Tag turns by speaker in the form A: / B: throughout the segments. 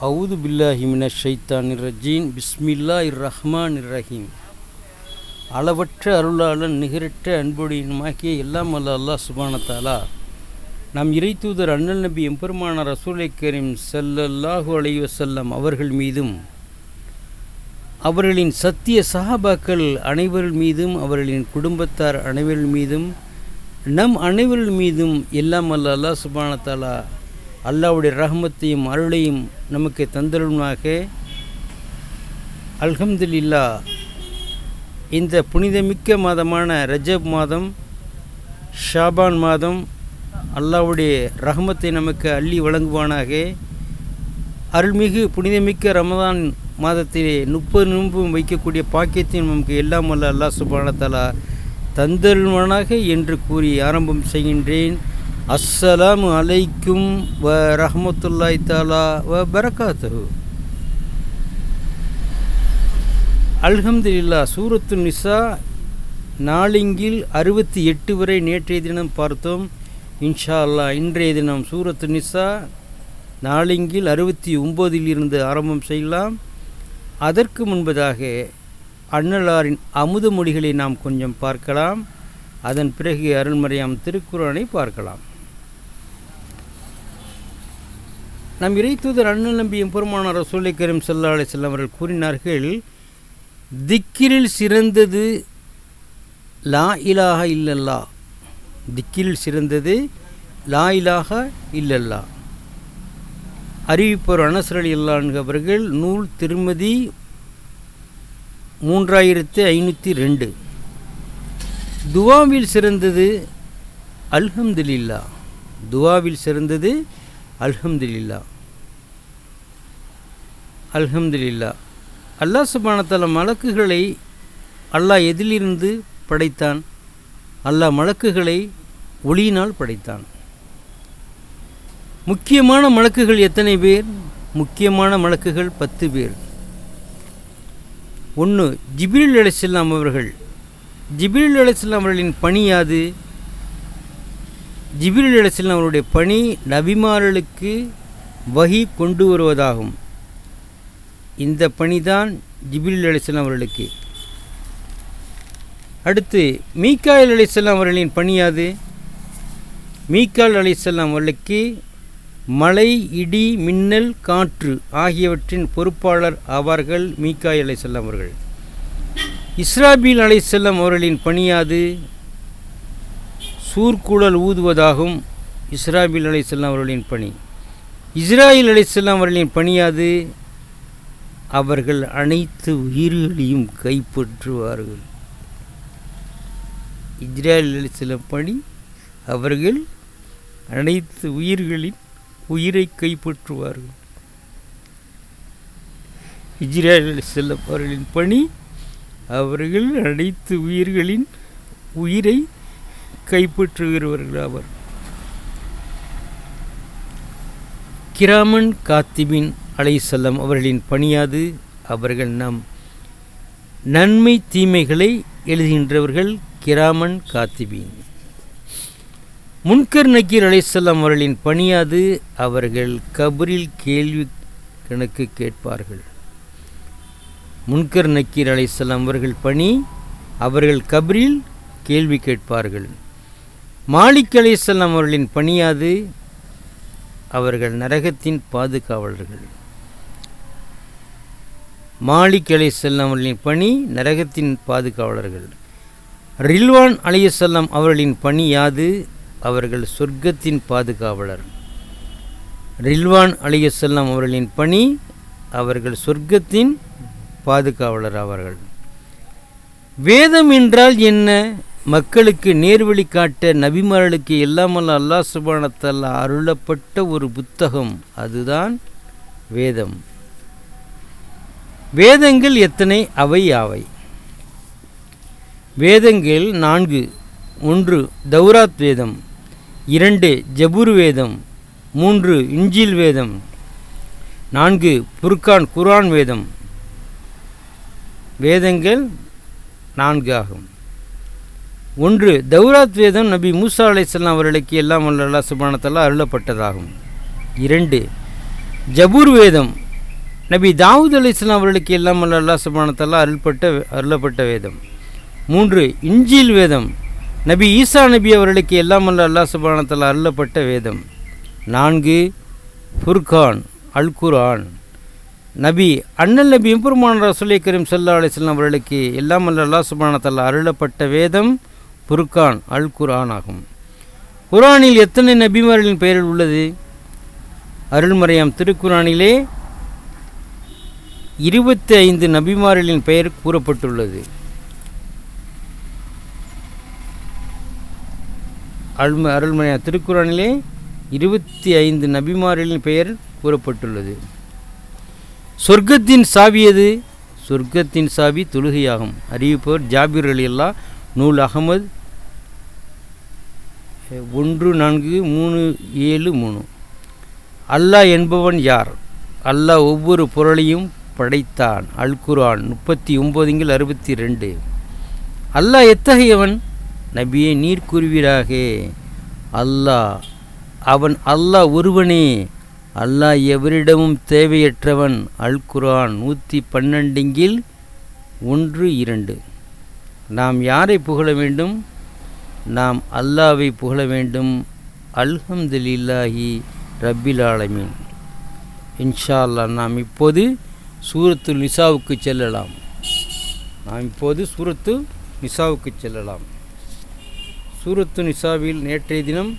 A: அவுது பில்லாஹி மின ஷைத்தான் ரஜீம் பிஸ்மில்லா இர் ரஹ்மான் இர் ரஹீம் அளவற்ற அருளாளன் நிகரற்ற அன்புடையனுமாகிய எல்லாம் அல்ல அல்லாஹ் சுபானத்தாலா. நம் இறை தூதர் அண்ணல் நபி எம்பெருமான ரசூலை கரீம் ஸல்லல்லாஹு அலைஹி அவர்கள் மீதும் அவர்களின் சத்திய சஹாபாக்கள் அனைவர் மீதும் அவர்களின் குடும்பத்தார் அனைவர் மீதும் நம் அனைவர்கள் மீதும் எல்லாம் அல்ல அல்லா சுபானத்தாலா அல்லாவுடைய ரஹமத்தையும் அருளையும் நமக்கு தந்தருமாக அல்ஹம்துல்லா இந்த புனிதமிக்க மாதமான ரஜப் மாதம் ஷாபான் மாதம் அல்லாவுடைய ரஹமத்தை நமக்கு அள்ளி வழங்குவானாக. அருள்மிகு புனிதமிக்க ரமதான் மாதத்திலே முப்பது நிமிடம் வைக்கக்கூடிய பாக்கியத்தையும் நமக்கு எல்லாம் வல்ல அல்லாஹ் சுபானத்தலா தந்தருள்வானாக என்று கூறி ஆரம்பம் செய்கின்றேன். அஸ்ஸலாம் அலைக்கும் வ ரஹமத்துல்லாய் தாலா வ பரகாத்து அல்ஹம்துலில்லா சூரத்து நிசா நாளிங்கில் அறுபத்தி எட்டு வரை நேற்றைய தினம் பார்த்தோம். இன்ஷா அல்லாஹ் இன்றைய தினம் சூரத்து நிசா நாளிங்கில் அறுபத்தி ஒம்போதில் இருந்து ஆரம்பம் செய்யலாம். அதற்கு முன்பதாக அன்னலாரின் அமுத மொழிகளை நாம் கொஞ்சம் பார்க்கலாம். அதன் பிறகு அருள்மறையாம் திருக்குறானை பார்க்கலாம். நம் இறைத்தூதர் அண்ணல் நம்பியும் பெருமான ரசூலை கரீம் சல்லா அலிஸ்லாம் அவர்கள் கூறினார்கள் திக்கிரில் சிறந்தது லா இலாக இல்லல்லா திக்கிரில் சிறந்தது லா இலாக இல்லல்லா அறிவிப்பவர் அனசர் அலி அவர்கள் நூல் திருமதி மூன்றாயிரத்து ஐநூற்றி ரெண்டு. துவாவில் சிறந்தது அல்ஹம்துலில்லா துவாவில் சிறந்தது அல்ஹம்துலில்லா அல்ஹம்துலில்லா. அல்லாஹ் சுபானத்தால மலக்குகளை அல்லாஹ் எதிலிருந்து படைத்தான்? அல்லாஹ் மலக்குகளை ஒளியினால் படைத்தான். முக்கியமான மலக்குகள் எத்தனை பேர்? முக்கியமான மலக்குகள் பத்து பேர். ஒன்று ஜிபிரில் அலிஸ்லாம் அவர்கள். ஜிபிரில் அலிஸ்லாம் அவர்களின் பணி யாது? ஜிபிரில் அலிஸ்லாம் அவருடைய பணி நபிமாரலுக்கு வகி கொண்டு வருவதாகும். இந்த பணி தான் ஜிப்ரில் அலிஸ்லாம் அவர்களுக்கு. அடுத்து மீக்காயில் அலிஸ்லாம் அவர்களின் பணியாது மீக்கால் அலிஸ்லாம் அவர்களுக்கு மழை இடி மின்னல் காற்று ஆகியவற்றின் பொறுப்பாளர் ஆவார்கள் மீக்காய் அலைசல்லாம் அவர்கள். இஸ்ராபீல் அலைசல்லம் அவர்களின் பணியாது சூர்குழல் ஊதுவதாகும் இஸ்ராபீல் அலைசல்லாம் அவர்களின் பணி. இஸ்ராயில் அலைசல்லாம் அவர்களின் பணியாது அவர்கள் அனைத்து உயிர்களையும் கைப்பற்றுவார்கள். இஸ்ரேலில் சில பணி அவர்கள் அனைத்து உயிர்களின் உயிரை கைப்பற்றுவார்கள். இஸ்ரேலில் சில அவர்களின் பணி அவர்கள் அனைத்து உயிர்களின் உயிரை கைப்பற்றுகிறவர்கள் அவர் கிராமன் காத்திபின் அலைசல்லம் அவர்களின் பணியாது. அவர்கள் நம் நன்மை தீமைகளை எழுதுகின்றவர்கள் கிராமன் காத்திபீன். முன்கர் நக்கீர் அலைசல்லாம் அவர்களின் பணியாது அவர்கள் கபரில் கேள்வி கணக்கு கேட்பார்கள். முன்கர் நக்கீர் அலைசல்லாம் அவர்கள் பணி அவர்கள் கபரில் கேள்வி கேட்பார்கள். மாலிக் அலைசல்லாம் அவர்களின் பணியாது அவர்கள் நரகத்தின் பாதுகாவலர்கள். மாலிக் அலைசல்லாம் அவர்களின் பணி நரகத்தின் பாதுகாவலர்கள். ரில்வான் அலையசல்லாம் அவர்களின் பணி யாது? அவர்கள் சொர்க்கத்தின் பாதுகாவலர். ரில்வான் அலியசல்லாம் அவர்களின் பணி அவர்கள் சொர்க்கத்தின் பாதுகாவலர் அவர்கள் வேதம் என்றால் என்ன? மக்களுக்கு நேர்வழி காட்ட நபிமார்களுக்கு எல்லாமல்ல அல்லாஹ் சுபானத்தல்ல அருளப்பட்ட ஒரு புத்தகம். அதுதான் வேதம். வேதங்கள் எத்தனை? அவை யாவை? வேதங்கள் நான்கு. ஒன்று தௌராத் வேதம். இரண்டு ஜபுர் வேதம். மூன்று இஞ்சில் வேதம். நான்கு புர்கான் குரான் வேதம். வேதங்கள் நான்கு ஆகும். ஒன்று தௌராத் வேதம் நபி மூசா அலைசல்லாம் அவர்களுக்கு எல்லாம் வல்ல சுபானத்தெல்லாம் அருளப்பட்டதாகும். இரண்டு ஜபூர் வேதம். நபி தாவூத் அலி இஸ்லாம் அவர்களுக்கு எல்லாம் அல்லா சுபானத்தெல்லாம் அருள்பட்ட அருளப்பட்ட வேதம். மூன்று இஞ்சில் வேதம். நபி ஈசா நபி அவர்களுக்கு எல்லாம் அல்ல அல்லா சுபானத்தில் அருளப்பட்ட வேதம். நான்கு ஃபுர்கான் அல் குர்ஆன் நபி அண்ணல் நபி எம்பெருமான் ரசூலை கரீம் சல்லா அலிஸ்லாம் அவர்களுக்கு எல்லாம் அல்ல அல்லா சுபானத்தில் அருளப்பட்ட வேதம் ஃபுர்கான் அல் குர்ஆன் ஆகும். குர்ஆனில் எத்தனை நபிமார்களின் பெயரில் உள்ளது? அருள்மறையாம் திருக்குறானிலே இருபத்தி ஐந்து நபிமார்களின் பெயர் கூறப்பட்டுள்ளது. அருள்ம அருள்மறையா திருக்குறானிலே இருபத்தி ஐந்து நபிமார்களின் பெயர் கூறப்பட்டுள்ளது. சொர்க்கத்தின் சாவி எது? சொர்க்கத்தின் சாவி தொழுகையாகும். அறிவிப்பவர் ஜாபீர் அலி அல்லா நூல் அகமது ஒன்று நான்கு மூணு ஏழு மூணு. அல்லாஹ் என்பவன் யார்? அல்லாஹ் ஒவ்வொரு பொருளையும் படைத்தான். அல் குரான் முப்பத்தி ஒம்போதுங்கில் அறுபத்தி ரெண்டு. அல்லாஹ் எத்தகையவன்? நபியே நீர் கூறுவீராக. அல்லாஹ் அவன் அல்லாஹ் ஒருவனே. அல்லாஹ் எவரிடமும் தேவையற்றவன். அல்குரான் நூற்றி பன்னெண்டுங்கில் ஒன்று இரண்டு. நாம் யாரை புகழ வேண்டும்? நாம் அல்லாவை புகழ வேண்டும். அல்ஹம்துலில்லாஹி ரப்பில் ஆலமீன். இன்ஷா அல்லாஹ் நாம் இப்போது சூரத்து நிசாவுக்கு செல்லலாம். நாம் இப்போது சூரத்து நிசாவுக்கு செல்லலாம். சூரத்து நிசாவில் நேற்றைய தினம்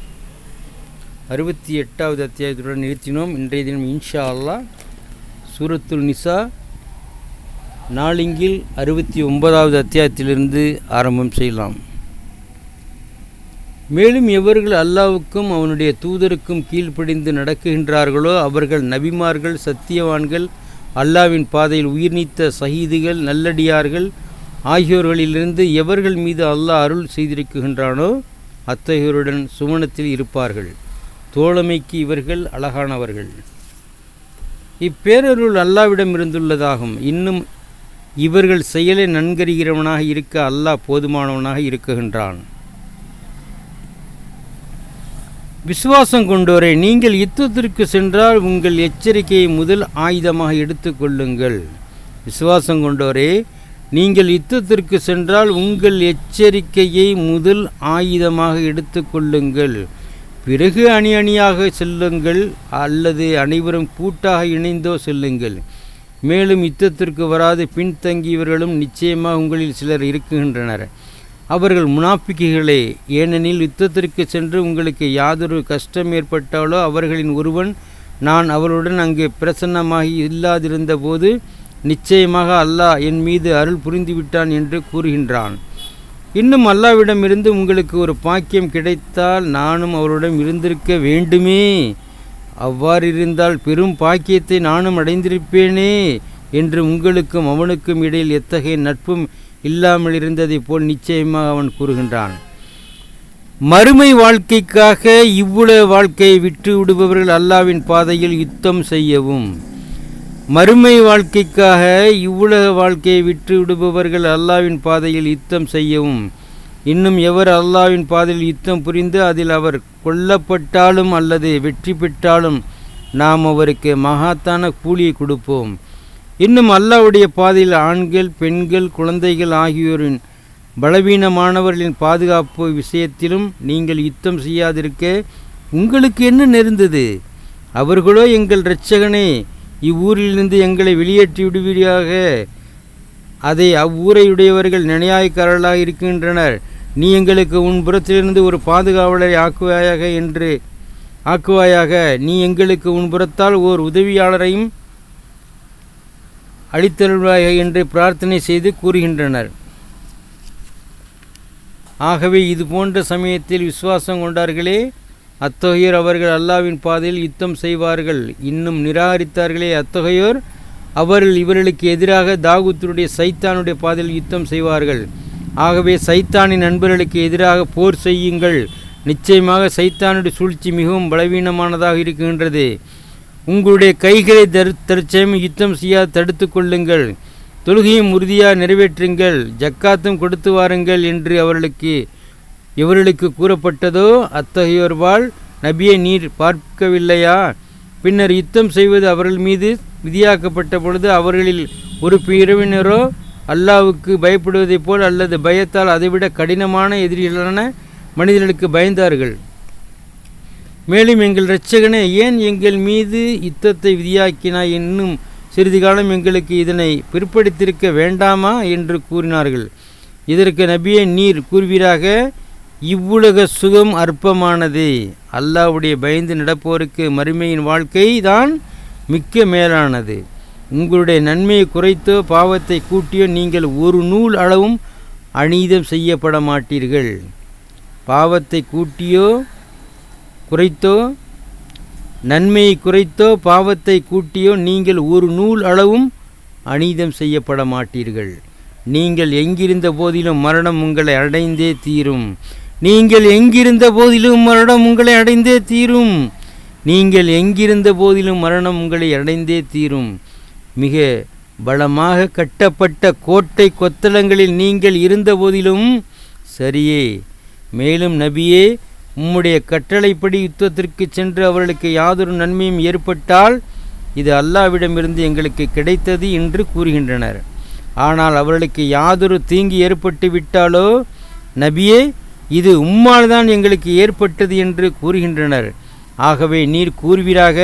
A: அறுபத்தி எட்டாவது அத்தியாயத்துடன் நிறுத்தினோம். இன்றைய தினம் இன்ஷா அல்லாஹ் சூரத்துல் நிசா நாளிங்கில் அறுபத்தி ஒன்பதாவது அத்தியாயத்திலிருந்து ஆரம்பம் செய்யலாம். மேலும் எவர்கள் அல்லாவுக்கும் அவனுடைய தூதருக்கும் கீழ்ப்படிந்து நடக்குகின்றார்களோ அவர்கள் நபிமார்கள் சத்தியவான்கள் அல்லாவின் பாதையில் உயிர் நீத்த சஹீதுகள் நல்லடியார்கள் ஆகியோர்களிலிருந்து எவர்கள் மீது அல்லாஹ் அருள் செய்திருக்கின்றானோ அத்தகையோருடன் சுமணத்தில் இருப்பார்கள். தோழமைக்கு இவர்கள் அழகானவர்கள். இப்பேரருள் அல்லாவிடம் இருந்துள்ளதாகும். இன்னும் இவர்கள் செயலை நன்கறிகிறவனாக இருக்க அல்லாஹ் போதுமானவனாக இருக்குகின்றான் விசுவாசம் கொண்டோரை நீங்கள் யுத்தத்திற்கு சென்றால் உங்கள் எச்சரிக்கையை முதல் ஆயுதமாக எடுத்துக்கொள்ளுங்கள் விசுவாசம் கொண்டோரே நீங்கள் யுத்தத்திற்கு சென்றால் உங்கள் எச்சரிக்கையை முதல் ஆயுதமாக எடுத்துக்கொள்ளுங்கள் பிறகு அணி அணியாக செல்லுங்கள் அல்லது அனைவரும் கூட்டாக இணைந்தோ செல்லுங்கள். மேலும் யுத்தத்திற்கு வராது பின்தங்கியவர்களும் நிச்சயமாக உங்களில் சிலர் இருக்குகின்றனர். அவர்கள் முனாப்பிக்கைகளே ஏனெனில் யுத்தத்திற்கு சென்று உங்களுக்கு யாதொரு கஷ்டம் ஏற்பட்டாலோ அவர்களின் ஒருவன் நான் அவளுடன் அங்கே பிரசன்னமாகி இல்லாதிருந்த போது நிச்சயமாக அல்லாஹ் என் மீது அருள் புரிந்துவிட்டான் என்று கூறுகின்றான். இன்னும் அல்லாவிடமிருந்து உங்களுக்கு ஒரு பாக்கியம் கிடைத்தால் நானும் அவருடன் இருந்திருக்க வேண்டுமே. அவ்வாறு இருந்தால் பெரும் பாக்கியத்தை நானும் அடைந்திருப்பேனே என்று உங்களுக்கும் அவனுக்கும் இடையில் எத்தகைய நட்பும் இல்லாமல் இருந்ததைப் போல் நிச்சயமாக அவன் கூறுகின்றான். மறுமை வாழ்க்கைக்காக இவ்வுலக வாழ்க்கையை விட்டு விடுபவர்கள் அல்லாவின் பாதையில் யுத்தம் செய்யவும். மறுமை வாழ்க்கைக்காக இவ்வுலக வாழ்க்கையை விட்டு விடுபவர்கள் அல்லாவின் பாதையில் யுத்தம் செய்யவும். இன்னும் எவர் அல்லாவின் பாதையில் யுத்தம் புரிந்து அதில் அவர் கொல்லப்பட்டாலும் அல்லது வெற்றி பெற்றாலும் நாம் அவருக்கு மகாத்தான கூலியை கொடுப்போம். இன்னும் அல்லாவுடைய பாதையில் ஆண்கள் பெண்கள் குழந்தைகள் ஆகியோரின் பலவீனமானவர்களின் பாதுகாப்பு விஷயத்திலும் நீங்கள் யுத்தம் செய்யாதிருக்க உங்களுக்கு என்ன நெருந்தது? அவர்களோ எங்கள் இரட்சகனே இவ்வூரிலிருந்து எங்களை வெளியேற்றி விடுவீராக. அதை அவ்வூரையுடையவர்கள் நினையாய்க்காரர்களாக இருக்கின்றனர். நீ எங்களுக்கு உன் புறத்திலிருந்து ஒரு பாதுகாவலரை ஆக்குவாயாக என்று ஆக்குவாயாக. நீ எங்களுக்கு உன் புறத்தால் ஓர் உதவியாளரையும் அளித்தருள்வாயாக என்று பிரார்த்தனை செய்து கூறுகின்றனர். ஆகவே இது போன்ற சமயத்தில் விசுவாசம் கொண்டார்களே அத்தகையோர் அவர்கள் அல்லாவின் பாதையில் யுத்தம் செய்வார்கள். இன்னும் நிராகரித்தார்களே அத்தகையோர் அவர்கள் இவர்களுக்கு எதிராக தாகூத்தருடைய சைத்தானுடைய பாதையில் யுத்தம் செய்வார்கள். ஆகவே சைத்தானின் நண்பர்களுக்கு எதிராக போர் செய்யுங்கள். நிச்சயமாக சைத்தானுடைய சூழ்ச்சி மிகவும் பலவீனமானதாக இருக்கின்றது. உங்களுடைய கைகளை தரு தற்சயம் யுத்தம் செய்யாத தடுத்து கொள்ளுங்கள். தொழுகையும் உறுதியாக நிறைவேற்றுங்கள். ஜக்காத்தும் கொடுத்து வாருங்கள் என்று அவர்களுக்கு இவர்களுக்கு கூறப்பட்டதோ அத்தகையோர்வாள் நபியை நீர் பார்க்கவில்லையா? பின்னர் யுத்தம் செய்வது அவர்கள் மீது விதியாக்கப்பட்ட பொழுது அவர்களில் ஒரு பிரிவினரோ அல்லாவுக்கு பயப்படுவதைப் போல் அல்லது பயத்தால் அதைவிட கடினமான எதிரிகளான மனிதர்களுக்கு பயந்தார்கள். மேலும் எங்கள் இரட்சகனே ஏன் எங்கள் மீது யுத்தத்தை விதியாக்கினாய் இன்னும் சிறிது காலம் எங்களுக்கு இதனை பிற்படுத்தியிருக்க வேண்டாமா என்று கூறினார்கள். இதற்கு நபியே நீர் கூறுவீராக இவ்வுலக சுகம் அற்பமானது. அல்லாவுடைய பயந்து நடப்போருக்கு மறுமையின் வாழ்க்கை தான் மிக்க மேலானது. உங்களுடைய நன்மையை குறைத்தோ பாவத்தை கூட்டியோ நீங்கள் ஒரு நூல் அளவும் அநீதம் செய்யப்பட மாட்டீர்கள் பாவத்தை கூட்டியோ குறைத்தோ? நன்மையை குறைத்தோ? பாவத்தை கூட்டியோ? நீங்கள் ஒரு நூல் அளவும் அநீதம் செய்யப்பட மாட்டீர்கள் நீங்கள் எங்கிருந்த போதிலும் மரணம் உங்களை அடைந்தே தீரும். நீங்கள் எங்கிருந்த போதிலும் மரணம் உங்களை அடைந்தே தீரும். நீங்கள் எங்கிருந்த போதிலும் மரணம் உங்களை அடைந்தே தீரும். மிக பலமாக கட்டப்பட்ட கோட்டை கொத்தளங்களில் நீங்கள் இருந்த போதிலும் சரியே. மேலும் நபியே உம்முடைய கட்டளைப்படி யுத்தத்திற்கு சென்று அவர்களுக்கு யாதொரு நன்மையும் ஏற்பட்டால் இது அல்லாவிடமிருந்து எங்களுக்கு கிடைத்தது என்று கூறுகின்றனர். ஆனால் அவர்களுக்கு யாதொரு தீங்கு ஏற்பட்டு விட்டாலோ நபியே இது உம்மால் தான் எங்களுக்கு ஏற்பட்டது என்று கூறுகின்றனர். ஆகவே நீர் கூறுவீராக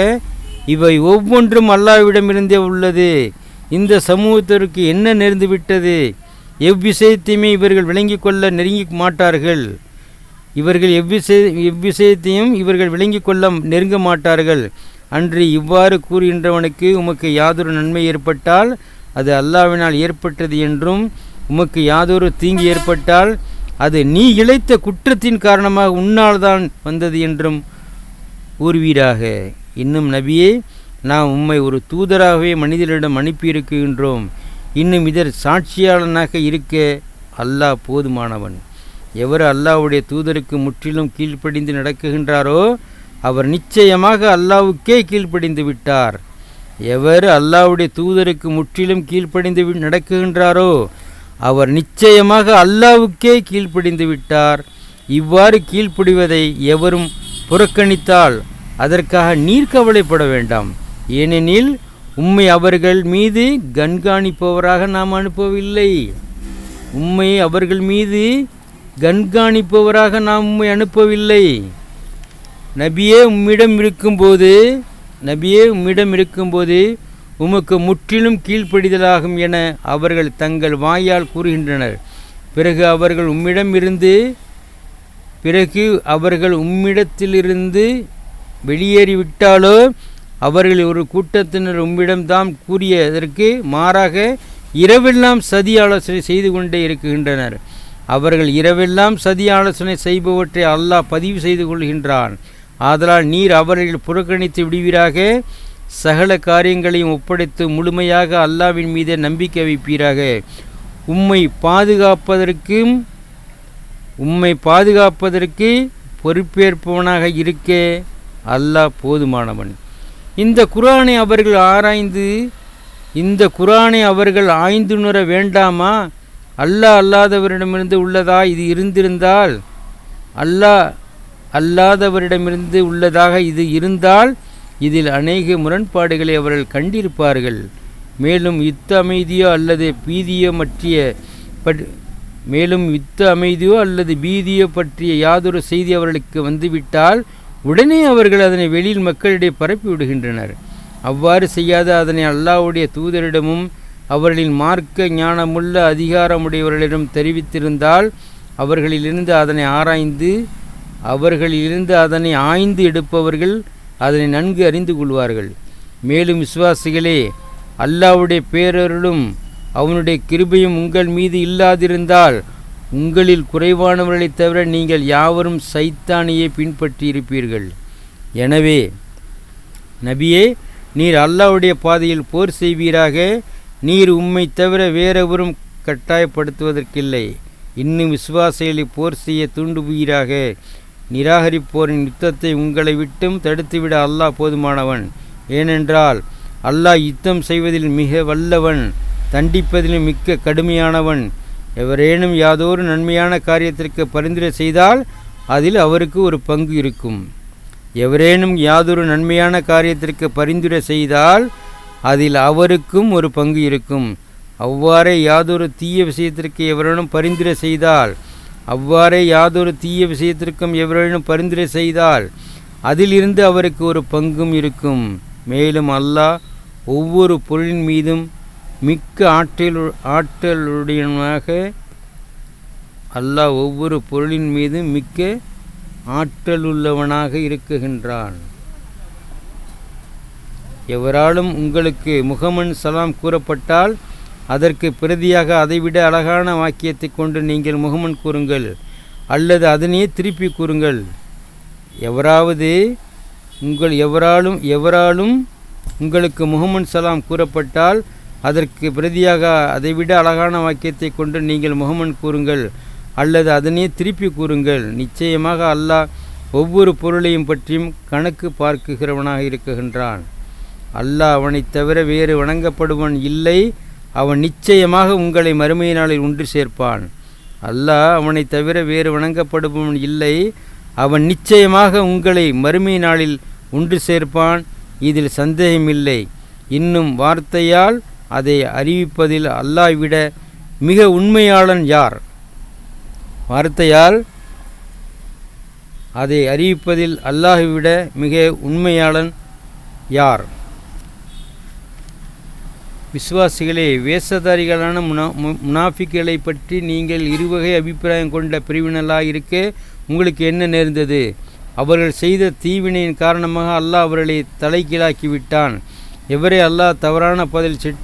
A: இவை ஒவ்வொன்றும் அல்லாவிடமிருந்தே உள்ளது. இந்த சமூகத்திற்கு என்ன நேர்ந்துவிட்டது? எவ்விஷயத்தையுமே இவர்கள் விளங்கிக் கொள்ள நெருங்கி மாட்டார்கள். இவர்கள் எவ்விஷய எவ்விஷயத்தையும் இவர்கள் விளங்கி கொள்ள நெருங்க மாட்டார்கள். அன்று இவ்வாறு கூறுகின்றவனுக்கு உமக்கு யாதொரு நன்மை ஏற்பட்டால் அது அல்லாவினால் ஏற்பட்டது என்றும் உமக்கு யாதொரு தீங்கு ஏற்பட்டால் அது நீ இழைத்த குற்றத்தின் காரணமாக உன்னால்தான் வந்தது என்றும் கூறுவீராக. இன்னும் நபியே நாம் உம்மை ஒரு தூதராகவே மனிதரிடம் அனுப்பியிருக்கின்றோம். இன்னும் இதர் சாட்சியாளனாக இருக்க அல்லாஹ் போதுமானவன். எவர் அல்லாவுடைய தூதருக்கு முற்றிலும் கீழ்ப்படிந்து நடக்குகின்றாரோ அவர் நிச்சயமாக அல்லாவுக்கே கீழ்ப்படிந்து விட்டார். எவர் அல்லாவுடைய தூதருக்கு முற்றிலும் கீழ்ப்படிந்து நடக்குகின்றாரோ அவர் நிச்சயமாக அல்லாவுக்கே கீழ்ப்படிந்து விட்டார். இவ்வாறு கீழ்ப்படிவதை எவரும் புறக்கணித்தால் அதற்காக நீர் கவலைப்பட வேண்டாம். ஏனெனில் உம்மை அவர்கள் மீது கண்காணிப்பவராக நாம் அனுப்பவில்லை. உம்மை அவர்கள் மீது கண்காணிப்பவராக நாம் உம்மை அனுப்பவில்லை. நபியே உம்மிடம் இருக்கும்போது நபியே உம்மிடம் இருக்கும்போது உமக்கு முற்றிலும் கீழ்ப்படிதலாகும் என அவர்கள் தங்கள் வாயால் கூறுகின்றனர். பிறகு அவர்கள் உம்மிடம் இருந்து பிறகு அவர்கள் உம்மிடத்திலிருந்து வெளியேறிவிட்டாலோ அவர்கள் ஒரு கூட்டத்தினர் உம்மிடம்தான் கூறியதற்கு மாறாக இரவெல்லாம் சதி ஆலோசனை செய்து கொண்டே இருக்குகின்றனர் அவர்கள் இரவெல்லாம் சதி ஆலோசனை செய்பவற்றை அல்லாஹ் பதிவு செய்து கொள்கின்றான். ஆதலால் நீர் அவர்கள் புறக்கணித்து விடுவீராக சகல காரியங்களையும் ஒப்படைத்து முழுமையாக அல்லாவின் மீதே நம்பிக்கை வைப்பீராக. உம்மை பாதுகாப்பதற்கும் உம்மை பாதுகாப்பதற்கு பொறுப்பேற்பவனாக இருக்க அல்லாஹ் போதுமானவன். இந்த குரானை அவர்கள் ஆராய்ந்து இந்த குரானை அவர்கள் ஆய்ந்துணர வேண்டாமா? அல்லாஹ் அல்லாதவரிடமிருந்து உள்ளதா? இது இருந்திருந்தால் அல்லாஹ் அல்லாதவரிடமிருந்து உள்ளதாக இது இருந்தால் இதில் அநேக முரண்பாடுகளை அவர்கள் கண்டிருப்பார்கள். மேலும் யுத்த அமைதியோ அல்லது பீதியோ பற்றிய பட் மேலும் யுத்த அமைதியோ அல்லது பீதியோ பற்றிய யாதொரு செய்தி அவர்களுக்கு வந்துவிட்டால் உடனே அவர்கள் அதனை வெளியில் மக்களிடையே பரப்பி விடுகின்றனர் அவ்வாறு செய்யாத அதனை அல்லாஹ்வுடைய தூதரிடமும் அவர்களின் மார்க்க ஞானமுள்ள அதிகாரமுடையவர்களிடம் தெரிவித்திருந்தால் அவர்களிலிருந்து அதனை ஆராய்ந்து அவர்களிலிருந்து அதனை ஆய்ந்து எடுப்பவர்கள் அதனை நன்கு அறிந்து கொள்வார்கள். மேலும் விசுவாசிகளே அல்லாஹ்வுடைய பேரருளும் அவனுடைய கிருபையும் உங்கள் மீது இல்லாதிருந்தால் உங்களில் குறைவானவர்களைத் தவிர நீங்கள் யாவரும் சைத்தானியை பின்பற்றியிருப்பீர்கள். எனவே நபியே நீர் அல்லாஹ்வுடைய பாதையில் போர் செய்வீராக நீர் உம்மை தவிர வேறெவரும் கட்டாயப்படுத்துவதற்கில்லை. இன்னும் விசுவாசிகளை போர் செய்ய தூண்டுவீராக. நிராகரிப்போரின் யுத்தத்தை உங்களை விட்டும் தடுத்துவிட அல்லாஹ் போதுமானவன். ஏனென்றால் அல்லாஹ் யுத்தம் செய்வதில் மிக வல்லவன் தண்டிப்பதிலும் மிக்க கடுமையானவன். எவரேனும் யாதொரு நன்மையான காரியத்திற்கு பரிந்துரை செய்தால் அதில் அவருக்கு ஒரு பங்கு இருக்கும். எவரேனும் யாதொரு நன்மையான காரியத்திற்கு பரிந்துரை செய்தால் அதில் அவருக்கும் ஒரு பங்கு இருக்கும். அவ்வாறே யாதொரு தீய விஷயத்திற்கு எவரேனும் பரிந்துரை செய்தால் அவ்வாறே யாதொரு தீய விஷயத்திற்கும் எவரேனும் பரிந்துரை செய்தால் அதிலிருந்து அவருக்கு ஒரு பங்கும் இருக்கும். மேலும் அல்லாஹ் ஒவ்வொரு பொருளின் மீதும் மிக்க ஆற்றல் ஆற்றலுடையவனாக அல்லாஹ் ஒவ்வொரு பொருளின் மீதும் மிக்க ஆற்றலுள்ளவனாக இருக்குகின்றான். எவராலும் உங்களுக்கு முகமன் சலாம் கூறப்பட்டால் அதற்கு பிரதியாக அதைவிட அழகான வாக்கியத்தை கொண்டு நீங்கள் முகமன் கூறுங்கள் அல்லது அதனையே திருப்பி கூறுங்கள். எவராவது உங்கள் எவராலும் எவராலும் உங்களுக்கு முகமன் சலாம் கூறப்பட்டால் அதற்கு பிரதியாக அதைவிட அழகான வாக்கியத்தை கொண்டு நீங்கள் முகமன் கூறுங்கள் அல்லது அதனையே திருப்பி கூறுங்கள். நிச்சயமாக அல்லாஹ் ஒவ்வொரு பொருளையும் பற்றியும் கணக்கு பார்க்குகிறவனாக இருக்குகின்றான் அல்லாஹ் அவனை தவிர வேறு வணங்கப்படுவன் இல்லை. அவன் நிச்சயமாக உங்களை மறுமை நாளில் ஒன்று சேர்ப்பான். அல்லாஹ் அவனைத் தவிர வேறு வணங்கப்படுபவன் இல்லை. அவன் நிச்சயமாக உங்களை மறுமை நாளில் ஒன்று சேர்ப்பான். இதில் சந்தேகமில்லை. இன்னும் வார்த்தையால் அதை அறிவிப்பதில் அல்லாஹ் விட மிக உண்மையாளன் யார்? வார்த்தையால் அதை அறிவிப்பதில் அல்லாஹ் விட மிக உண்மையாளன் யார்? விசுவாசிகளே வேஷதாரிகளான முனா மு- முனாஃபிக்குகளை பற்றி நீங்கள் இருவகை அபிப்பிராயம் கொண்ட பிரிவினலாக இருக்க உங்களுக்கு என்ன நேர்ந்தது? அவர்கள் செய்த தீவினையின் காரணமாக அல்லாஹ் அவர்களை தலைகீழாக்கி விட்டான் எவரை அல்லாஹ் தவறான பதில் செ-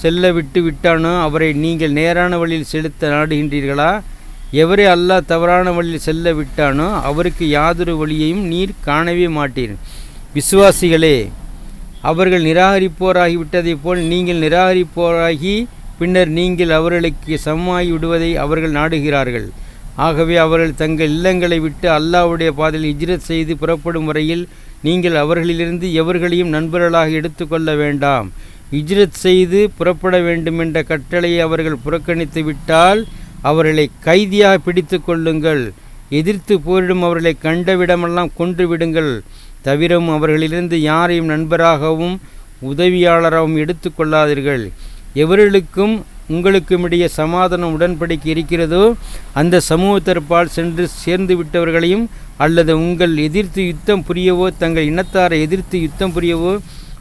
A: செல்ல விட்டு விட்டானோ அவரை நீங்கள் நேரான வழியில் செலுத்த நாடுகின்றீர்களா? எவரை அல்லாஹ் தவறான வழியில் செல்ல விட்டானோ அவருக்கு யாதொரு வழியையும் நீர் காணவே மாட்டீர். விசுவாசிகளே அவர்கள் நிராகரிப்போராகிவிட்டதைப் போல் நீங்கள் நிராகரிப்போராகி பின்னர் நீங்கள் அவர்களுக்கு சமமாகி விடுவதை அவர்கள் நாடுகிறார்கள். ஆகவே அவர்கள் தங்கள் இல்லங்களை விட்டு அல்லாஹ்வுடைய பாதையில் இஜ்ரத் செய்து புறப்படும் வரையில் நீங்கள் அவர்களிலிருந்து எவர்களையும் நண்பர்களாக எடுத்துக்கொள்ள வேண்டாம். இஜ்ரத் செய்து புறப்பட வேண்டுமென்ற கட்டளையை அவர்கள் புறக்கணித்து விட்டால் அவர்களை கைதியாக பிடித்து கொள்ளுங்கள். எதிர்த்து போரிடும் அவர்களை கண்டவிடமெல்லாம் கொன்று விடுங்கள். தவிரவும் அவர்களிலிருந்து யாரையும் நண்பராகவும் உதவியாளராகவும் எடுத்துக்கொள்ளாதீர்கள். எவர்களுக்கும் உங்களுக்கும் இடையே சமாதானம் உடன்படிக்கை இருக்கிறதோ அந்த சமூகத்திற்பால் சென்று சேர்ந்து விட்டவர்களையும் அல்லது உங்கள் எதிர்த்து யுத்தம் புரியவோ தங்கள் இனத்தாரை எதிர்த்து யுத்தம் புரியவோ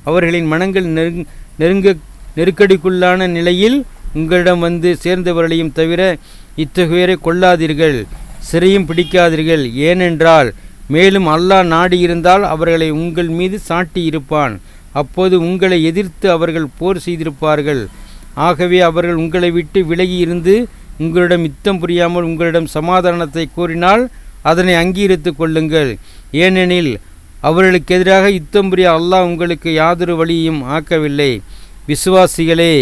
A: அவர்களின் மனங்கள் நெருங் நெருங்க நெருக்கடிக்குள்ளான நிலையில் உங்களிடம் வந்து சேர்ந்தவர்களையும் தவிர இத்தகையோரை கொள்ளாதீர்கள். சிறையும் பிடிக்காதீர்கள். ஏனென்றால் மேலும் அல்லாஹ் நாடியிருந்தால் அவர்களை உங்கள் மீது சாட்டி இருப்பான் அப்போது உங்களை எதிர்த்து அவர்கள் போர் செய்திருப்பார்கள். ஆகவே அவர்கள் உங்களை விட்டு விலகி இருந்து உங்களிடம் யுத்தம் புரியாமல் உங்களிடம் சமாதானத்தை கூறினால் அதனை அங்கீகரித்து கொள்ளுங்கள். ஏனெனில் அவர்களுக்கு எதிராக யுத்தம் புரிய அல்லாஹ் உங்களுக்கு யாதொரு வழியையும் ஆக்கவில்லை. விசுவாசிகளே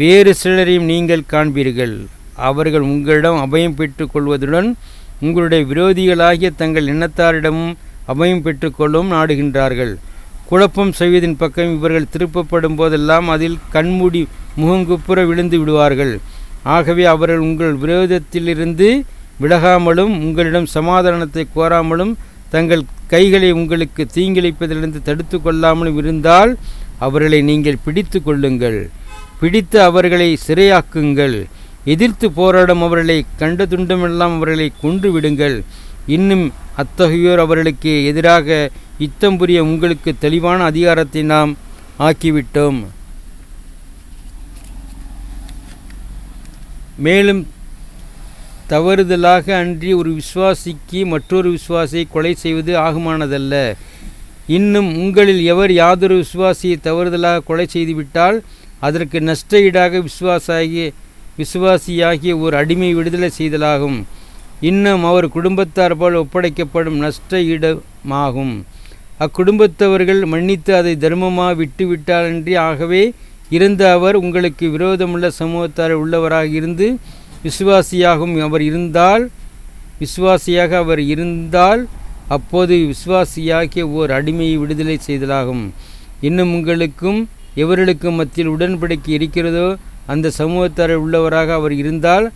A: வேறு சிலரையும் நீங்கள் காண்பீர்கள். அவர்கள் உங்களிடம் அபயம் பெற்றுக் கொள்வதுடன் உங்களுடைய விரோதிகளாகிய தங்கள் இனத்தாரிடமும் அபயம் பெற்றுக்கொள்ளவும் நாடுகின்றார்கள். குழப்பம் செய்வதின் பக்கம் இவர்கள் திருப்பப்படும் போதெல்லாம் அதில் கண்மூடி முகங்குப்புற விழுந்து விடுவார்கள். ஆகவே அவர்கள் உங்கள் விரோதத்திலிருந்து விலகாமலும் உங்களிடம் சமாதானத்தை கோராமலும் தங்கள் கைகளை உங்களுக்கு தீங்கிழைப்பதிலிருந்து தடுத்து கொள்ளாமலும் இருந்தால் அவர்களை நீங்கள் பிடித்து கொள்ளுங்கள் பிடித்து அவர்களை சிறையாக்குங்கள். எதிர்த்து போராடும் அவர்களை கண்ட துண்டமெல்லாம் அவர்களை கொன்று விடுங்கள். இன்னும் அத்தகையோர் அவர்களுக்கு எதிராக யுத்தம் புரிய உங்களுக்கு தெளிவான அதிகாரத்தை நாம் ஆக்கிவிட்டோம். மேலும் தவறுதலாக அன்றி ஒரு விசுவாசிக்கு மற்றொரு விசுவாசியை கொலை செய்வது ஆகுமானதல்ல. இன்னும் உங்களில் எவர் யாதொரு விசுவாசியை தவறுதலாக கொலை செய்துவிட்டால் அதற்கு நஷ்ட ஈடாக விசுவாசாகி விசுவாசியாகிய ஒரு அடிமை விடுதலை செய்தலாகும். இன்னும் அவர் குடும்பத்தார் போல் ஒப்படைக்கப்படும் நஷ்ட இடமாகும் அக்குடும்பத்தவர்கள் மன்னித்து அதை தர்மமாக விட்டுவிட்டாலன்றி ஆகவே இருந்த அவர் உங்களுக்கு விரோதமுள்ள சமூகத்தார் உள்ளவராக இருந்து விசுவாசியாகவும் அவர் இருந்தால் விசுவாசியாக அவர் இருந்தால் அப்போது விசுவாசியாகிய ஓர் அடிமையை விடுதலை செய்தலாகும். இன்னும் உங்களுக்கும் எவர்களுக்கும் மத்தியில் உடன்படிக்கை இருக்கிறதோ அந்த சமூகத்தார் உள்ளவராக அவர் இருந்தால்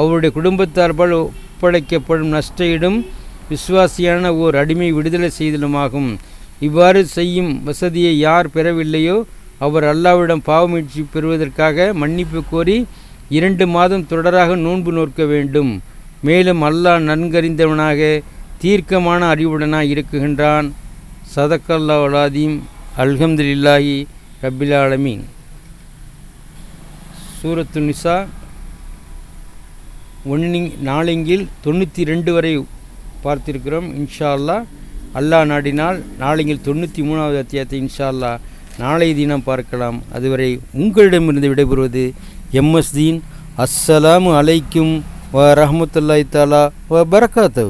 A: அவருடைய குடும்பத்தார்பால் ஒப்படைக்கப்படும் நஷ்டஈடும் விசுவாசியான ஓர் அடிமை விடுதலை செய்தலுமாகும். இவ்வாறு செய்யும் வசதியை யார் பெறவில்லையோ அவர் அல்லாவிடம் பாவமீட்சி பெறுவதற்காக மன்னிப்பு கோரி இரண்டு மாதம் தொடராக நோன்பு நோக்க வேண்டும். மேலும் அல்லாஹ் நன்கறிந்தவனாக தீர்க்கமான அறிவுடனாக இருக்குகின்றான். சதக்கல்லா உலாதீம் அல்ஹம்துலில்லாஹி ரப்பில் ஆலமீன். சூரத்து நிசா ஒன்னிங் நாளெங்கில் தொண்ணூற்றி ரெண்டு வரை பார்த்திருக்கிறோம் இன்ஷா அல்லாஹ் அல்லா நாடினால் நாளெங்கில் தொண்ணூற்றி மூணாவது அத்தியாயத்தை இன்ஷா அல்லாஹ் நாளை தினம் பார்க்கலாம். அதுவரை உங்களிடமிருந்து விடைபெறுவது எம்எஸ்தீன் அஸ்ஸலாமு அலைக்கும் வ ரஹமத்துல்லாய் தாலா வ பரகாத்தூ